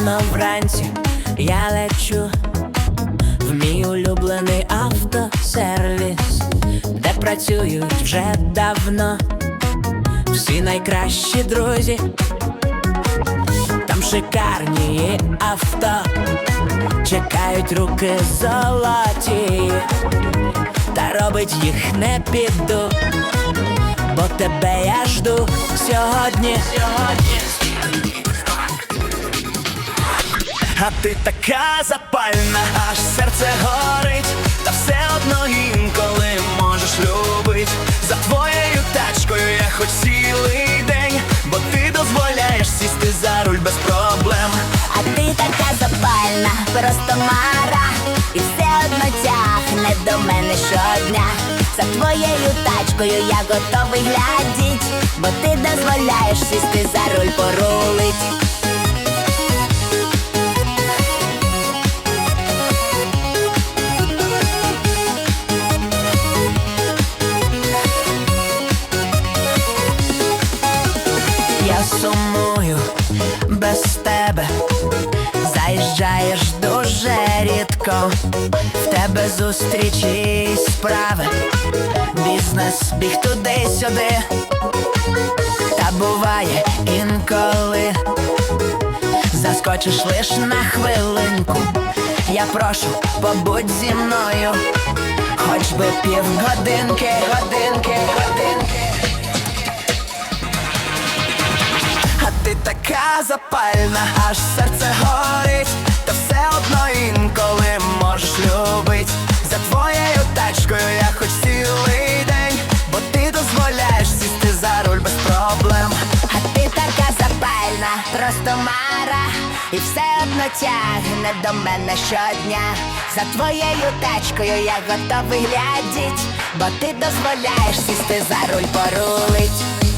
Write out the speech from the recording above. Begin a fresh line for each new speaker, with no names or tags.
Рано вранці я лечу в мій улюблений автосервіс, де працюють вже давно всі найкращі друзі. Там шикарні авто, чекають руки золоті, та робить їх не піду, бо тебе я жду сьогодні. сьогодні.
А ти така запальна, аж серце горить, та все одно інколи можеш любить. За твоєю тачкою я хоч цілий день, бо ти дозволяєш сісти за руль без проблем.
А ти така запальна, просто мара, і все одно тягне до мене щодня. За твоєю тачкою я готовий глядіть, бо ти дозволяєш сісти за руль порулить.
Сумую без тебе, заїжджаєш дуже рідко, в тебе зустрічі справи, бізнес біг туди-сюди, та буває інколи. Заскочиш лиш на хвилинку. Я прошу, побудь зі мною, хоч би півгодинки, годинки, годинки.
Запальна, аж серце горить, та все одно інколи можеш любить. За твоєю тачкою я хоч цілий день, бо ти дозволяєш сісти за руль без проблем.
А ти така запальна, просто мара, і все одно тягне до мене щодня. За твоєю тачкою я готовий глядіть, бо ти дозволяєш сісти за руль порулить.